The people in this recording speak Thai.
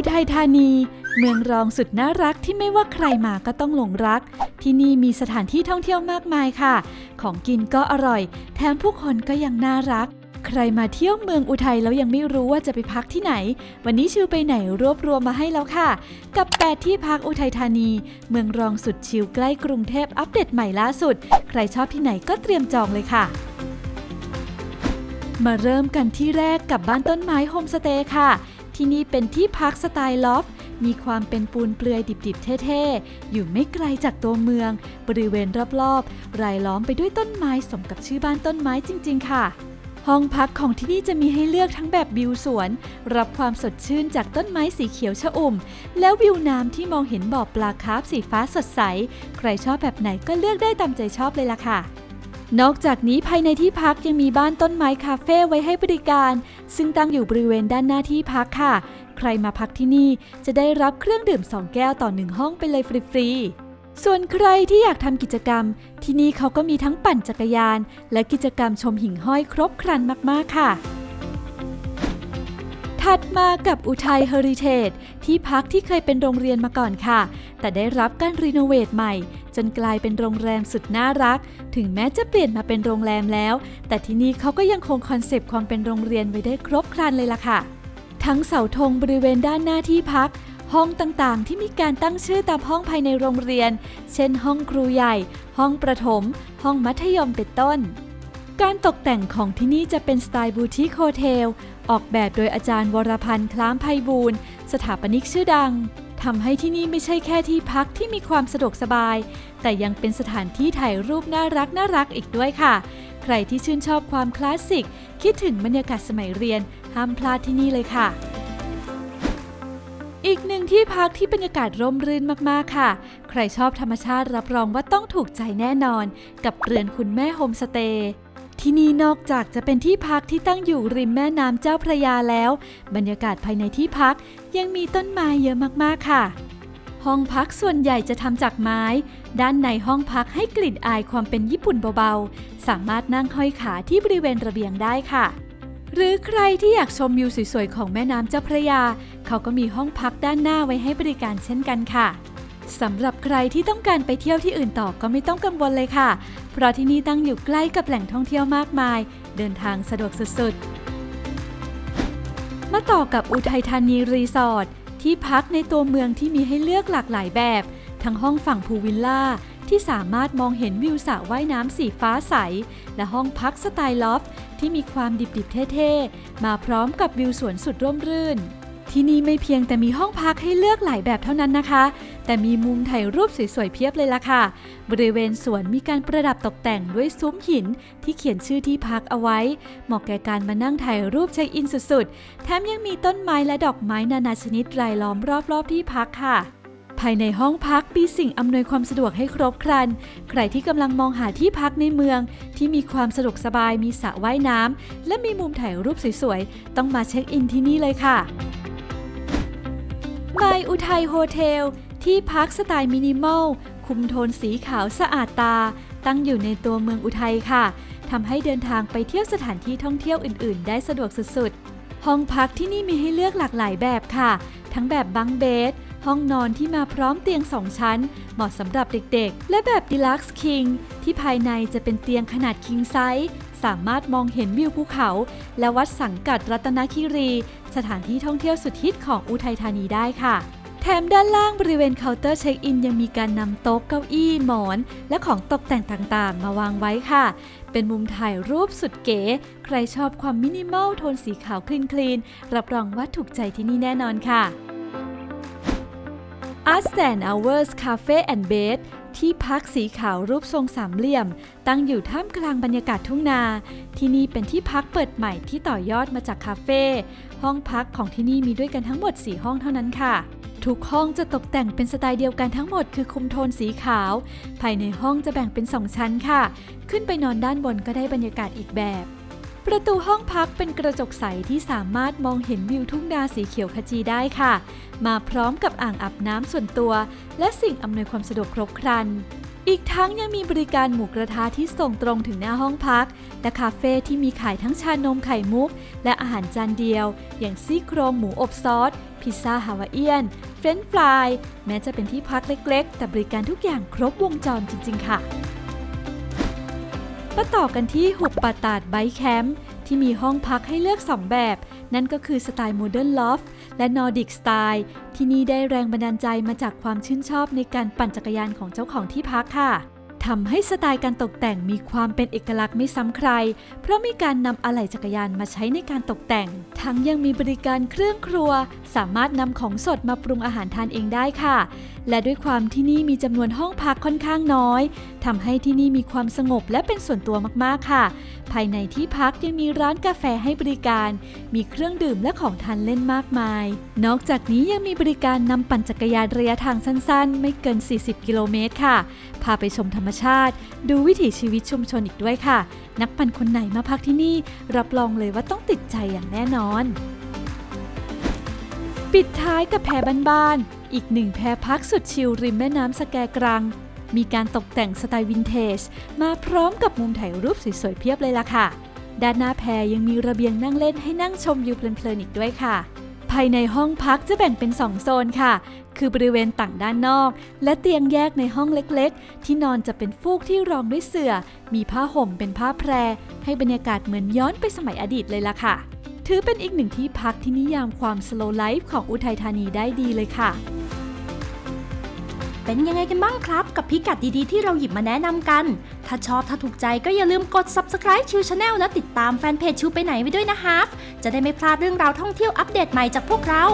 อุทัยธานี เมืองรองสุดน่ารักที่ไม่ว่าใครมาก็ต้องหลงรัก ที่นี่มีสถานที่ท่องเที่ยวมากมายค่ะ ของกินก็อร่อย แถมผู้คนก็ยังน่ารัก ใครมาเที่ยวเมืองอุทัยแล้วยังไม่รู้ว่าจะไปพักที่ไหน วันนี้ชิวไปไหนรวบรวมมาให้แล้วค่ะ กับ 8 ที่พักอุทัยธานี เมืองรองสุดชิลใกล้กรุงเทพอัปเดตใหม่ล่าสุด ใครชอบที่ไหนก็เตรียมจองเลยค่ะมาเริ่มกันที่แรกกับบ้านต้นไม้โฮมสเตย์ค่ะ ที่นี่เป็นที่พักสไตล์ลอฟมีความเป็นปูนเปลือยดิบๆ เท่ๆ อยู่ไม่ไกลจากตัวเมือง บริเวณรอบๆ รายล้อมไปด้วยต้นไม้สมกับชื่อบ้านต้นไม้จริง ๆ ค่ะ ห้องพักของที่นี่จะมีให้เลือกทั้งแบบวิวสวน รับความสดชื่นจากต้นไม้สีเขียวชอุ่ม แล้ววิวน้ำที่มองเห็นบ่อปลาคาร์ฟสีฟ้าสดใส ใครชอบแบบไหนก็เลือกได้ตามใจชอบเลยล่ะค่ะ นอกจากนี้ภายในที่พักยังมีบ้านต้นไม้คาเฟ่ไว้ให้บริการ ซึ่งตั้งอยู่บริเวณด้านหน้าที่พักค่ะ ใครมาพักที่นี่จะได้รับเครื่องดื่ม 2 แก้วต่อ1ห้องไปเลยฟรีๆ ส่วนใครที่อยากทำกิจกรรม ที่นี่เขาก็มีทั้งปั่นจักรยาน และกิจกรรมชมหิ่งห้อยครบครันมาก ๆ ค่ะถัดมากับอุทัยเฮอริเทจที่พักที่เคยเป็นโรงเรียนมาก่อนค่ะ แต่ได้รับการรีโนเวทใหม่ จนกลายเป็นโรงแรมสุดน่ารัก ถึงแม้จะเปลี่ยนมาเป็นโรงแรมแล้ว แต่ที่นี่เขาก็ยังคงคอนเซปต์ความเป็นโรงเรียนไว้ได้ครบครันเลยล่ะค่ะ ทั้งเสาธงบริเวณด้านหน้าที่พัก ห้องต่างๆ ที่มีการตั้งชื่อตามห้องภายในโรงเรียน เช่น ห้องครูใหญ่ ห้องประถม ห้องมัธยมเป็นต้นการตกแต่งของที่นี่จะเป็นสไตล์บูติคโฮเทล ออกแบบโดยอาจารย์วรพันธ์คล้ามไพบูลสถาปนิกชื่อดัง ทำให้ที่นี่ไม่ใช่แค่ที่พักที่มีความสะดวกสบาย แต่ยังเป็นสถานที่ถ่ายรูปน่ารักน่ารักอีกด้วยค่ะ ใครที่ชื่นชอบความคลาสสิก คิดถึงบรรยากาศสมัยเรียน ห้ามพลาดที่นี่เลยค่ะ อีกหนึ่งที่พักที่บรรยากาศร่มรื่นมากๆค่ะ ใครชอบธรรมชาติรับรองว่าต้องถูกใจแน่นอน กับเรือนคุณแม่โฮมสเตย์ ที่นี่นอกจากจะเป็นที่พักที่ตั้งอยู่ริมแม่น้ำเจ้าพระยาแล้ว บรรยากาศภายในที่พักยังมีต้นไม้เยอะมากๆค่ะ ห้องพักส่วนใหญ่จะทำจากไม้ ด้านในห้องพักให้กลิ่นอายความเป็นญี่ปุ่นเบาๆ สามารถนั่งห้อยขาที่บริเวณระเบียงได้ค่ะ หรือใครที่อยากชมวิวสวยๆของแม่น้ำเจ้าพระยา เขาก็มีห้องพักด้านหน้าไว้ให้บริการเช่นกันค่ะ สำหรับใครที่ต้องการไปเที่ยวที่อื่นต่อก็ไม่ต้องกังวลเลยค่ะ เพราะที่นี่ตั้งอยู่ใกล้กับแหล่งท่องเที่ยวมากมาย เดินทางสะดวกสุดๆ มาต่อกับอุทัยธานีรีสอร์ทที่พักในตัวเมืองที่มีให้เลือกหลากหลายแบบ ทั้งห้องฝั่งพูลวิลล่าที่สามารถมองเห็นวิวสระว่ายน้ำสีฟ้าใส และห้องพักสไตล์ลอฟท์ที่มีความดิบๆเท่ๆ มาพร้อมกับวิวสวนสุดร่มรื่น ที่นี่ไม่เพียงแต่มีห้องพักให้เลือกหลายแบบเท่านั้นนะคะ แต่มีมุมถ่ายรูปสวยๆเพียบเลยล่ะค่ะ บริเวณสวนมีการประดับตกแต่งด้วยซุ้มหินที่เขียนชื่อที่พักเอาไว้ เหมาะแก่การมานั่งถ่ายรูปเช็คอินสุดๆ แถมยังมีต้นไม้และดอกไม้นานาชนิดรายล้อมรอบๆที่พักค่ะภายในห้องพักมีสิ่งอำนวยความสะดวกให้ครบครัน ใครที่กำลังมองหาที่พักในเมือง ที่มีความสะดวกสบายมีสระว่ายน้ำและมีมุมถ่ายรูปสวยๆ ต้องมาเช็คอินที่นี่เลยค่ะ มายอุทัยโฮเทล ที่พักสไตล์มินิมอล คุมโทนสีขาวสะอาดตา ตั้งอยู่ในตัวเมืองอุทัยค่ะทำให้เดินทางไปเที่ยวสถานที่ท่องเที่ยวอื่น ๆ ได้สะดวกสุด ๆ ห้องพักที่นี่มีให้เลือกหลากหลายแบบค่ะ ทั้งแบบบังเบด ห้องนอนที่มาพร้อมเตียง2ชั้น เหมาะสำหรับเด็กๆ และแบบ Deluxe King ที่ภายในจะเป็นเตียงขนาด King Size สามารถมองเห็นวิวภูเขา และวัดสังกัดรัตนคีรี สถานที่ท่องเที่ยวสุดฮิตของอุทัยธานีได้ค่ะแถมด้านล่างบริเวณเคาน์เตอร์เช็คอินยังมีการนำโต๊ะเก้าอี้หมอน และของตกแต่งต่างๆ มาวางไว้ค่ะ เป็นมุมถ่ายรูปสุดเก๋ ใครชอบความมินิมอลโทนสีขาวคลีนๆรับรองว่าถูกใจที่นี่แน่นอนค่ะ Art and Hours Cafe and Bed ที่พักสีขาวรูปทรงสามเหลี่ยม ตั้งอยู่ท่ามกลางบรรยากาศทุ่งนา ที่นี่เป็นที่พักเปิดใหม่ที่ต่อยอดมาจากคาเฟ่ห้องพักของที่นี่มีด้วยกันทั้งหมด 4 ห้องเท่านั้นค่ะ ทุกห้องจะตกแต่งเป็นสไตล์เดียวกันทั้งหมดคือคุมโทนสีขาว ภายในห้องจะแบ่งเป็น 2 ชั้นค่ะ ขึ้นไปนอนด้านบนก็ได้บรรยากาศอีกแบบ ประตูห้องพักเป็นกระจกใสที่สามารถมองเห็นวิวทุ่งนาสีเขียวขจีได้ค่ะ มาพร้อมกับอ่างอาบน้ำส่วนตัว และสิ่งอำนวยความสะดวกครบครัน อีกทั้งยังมีบริการหมูกระทะที่ส่งตรงถึงหน้าห้องพัก และคาเฟ่ที่มีขายทั้งชานมไข่มุก และอาหารจานเดียว อย่างซี่โครงหมูอบซอส พิซซ่าฮาวาเอียน เฟรนช์ฟราย แม้จะเป็นที่พักเล็ก ๆ แต่บริการทุกอย่างครบวงจรจริง ๆ ค่ะ มาต่อกันที่หุบป่าตาดไบค์แคมป์ที่มีห้องพักให้เลือก 2 แบบ นั่นก็คือสไตล์โมเดิร์นลอฟและนอร์ดิกสไตล์ที่นี่ได้แรงบันดาลใจมาจากความชื่นชอบในการปั่นจักรยานของเจ้าของที่พักค่ะ ทำให้สไตล์การตกแต่งมีความเป็นเอกลักษณ์ไม่ซ้ำใคร เพราะมีการนำอะไหล่จักรยานมาใช้ในการตกแต่ง ทั้งยังมีบริการเครื่องครัว สามารถนำของสดมาปรุงอาหารทานเองได้ค่ะ และด้วยความที่นี่มีจำนวนห้องพักค่อนข้างน้อยทำให้ที่นี่มีความสงบและเป็นส่วนตัวมากๆค่ะ ภายในที่พักยังมีร้านกาแฟให้บริการ มีเครื่องดื่มและของทานเล่นมากมาย นอกจากนี้ยังมีบริการนำปั่นจักรยานระยะทางสั้นๆ ไม่เกิน 40 กิโลเมตรค่ะ พาไปชมธรรมชาติ ดูวิถีชีวิตชุมชนอีกด้วยค่ะ นักปั่นคนไหนมาพักที่นี่ รับรองเลยว่าต้องติดใจอย่างแน่นอน ปิดท้ายกับแพบ้านๆอีกหนึ่งแพพักสุดชิลริมแม่น้ำสแกกรัง มีการตกแต่งสไตล์วินเทจ มาพร้อมกับมุมถ่ายรูปสวยๆเพียบเลยล่ะค่ะ ด้านหน้าแพยังมีระเบียงนั่งเล่นให้นั่งชมวิวเพลินๆอีกด้วยค่ะภายในห้องพักจะแบ่งเป็น 2 โซนค่ะ คือบริเวณต่างด้านนอก และเตียงแยกในห้องเล็กๆ ที่นอนจะเป็นฟูกที่รองด้วยเสื่อ มีผ้าห่มเป็นผ้าแพร ให้บรรยากาศเหมือนย้อนไปสมัยอดีตเลยล่ะค่ะ ถือเป็นอีกหนึ่งที่พักที่นิยามความสโลไลฟ์ของอุทัยธานีได้ดีเลยค่ะเป็นยังไงกันบ้างครับ กับพิกัดดีๆที่เราหยิบมาแนะนำกัน ถ้าชอบถ้าถูกใจก็อย่าลืมกด subscribe ชิวชาแนลและติดตามแฟนเพจชิวไปไหนไว้ด้วยนะฮะจะได้ไม่พลาดเรื่องราวท่องเที่ยวอัปเดตใหม่จากพวกเรา